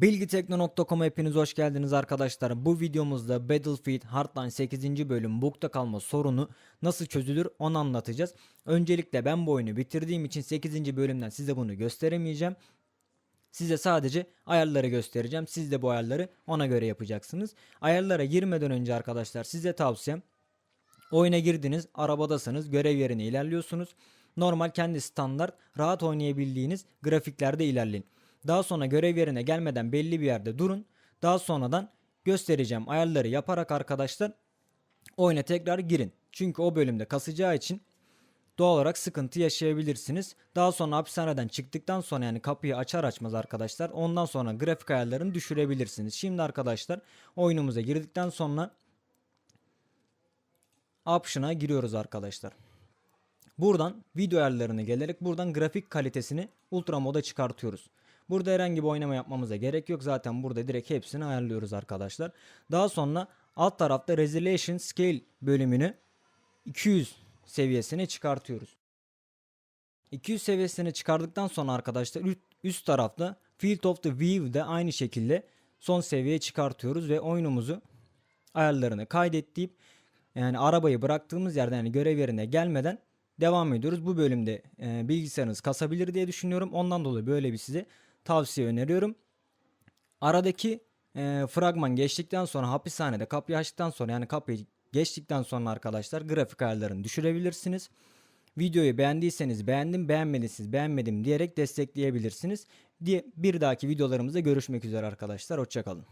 Bilgitekno.com'a hepiniz hoş geldiniz arkadaşlar. Bu videomuzda Battlefield Hardline 8. bölüm bug'da kalma sorunu nasıl çözülür onu anlatacağız. Öncelikle ben bu oyunu bitirdiğim için 8. bölümden size bunu gösteremeyeceğim. Size sadece ayarları göstereceğim. Siz de bu ayarları ona göre yapacaksınız. Ayarlara girmeden önce arkadaşlar size tavsiyem Oyuna girdiniz, arabadasınız, görev yerine ilerliyorsunuz. Normal kendi standart, rahat oynayabildiğiniz grafiklerde ilerleyin. Daha sonra görev yerine gelmeden belli bir yerde durun. Daha sonradan göstereceğim ayarları yaparak arkadaşlar oyuna tekrar girin. Çünkü o bölümde kasacağı için doğal olarak sıkıntı yaşayabilirsiniz. Daha sonra hapishaneden çıktıktan sonra yani kapıyı açar açmaz arkadaşlar ondan sonra grafik ayarlarını düşürebilirsiniz. Şimdi arkadaşlar oyunumuza girdikten sonra Option'a giriyoruz arkadaşlar. Buradan video ayarlarını gelerek buradan grafik kalitesini ultra moda çıkartıyoruz. Burada herhangi bir oynama yapmamıza gerek yok. Zaten burada direkt hepsini ayarlıyoruz arkadaşlar. Daha sonra alt tarafta Resolution Scale bölümünü 200 seviyesine çıkartıyoruz. 200 seviyesine çıkardıktan sonra arkadaşlar üst, tarafta Field of the View de aynı şekilde son seviyeye çıkartıyoruz ve oyunumuzu ayarlarını kaydet yani arabayı bıraktığımız yerden yani görev yerine gelmeden devam ediyoruz. Bu bölümde e, bilgisayarınız kasabilir diye düşünüyorum. Ondan dolayı böyle bir size tavsiye öneriyorum. Aradaki e, fragman geçtikten sonra hapishanede kapıyı açtıktan sonra yani kapıyı geçtikten sonra arkadaşlar grafik ayarlarını düşürebilirsiniz. Videoyu beğendiyseniz beğendim, beğenmediyseniz beğenmedim diyerek destekleyebilirsiniz. Diye bir dahaki videolarımızda görüşmek üzere arkadaşlar. Hoşçakalın.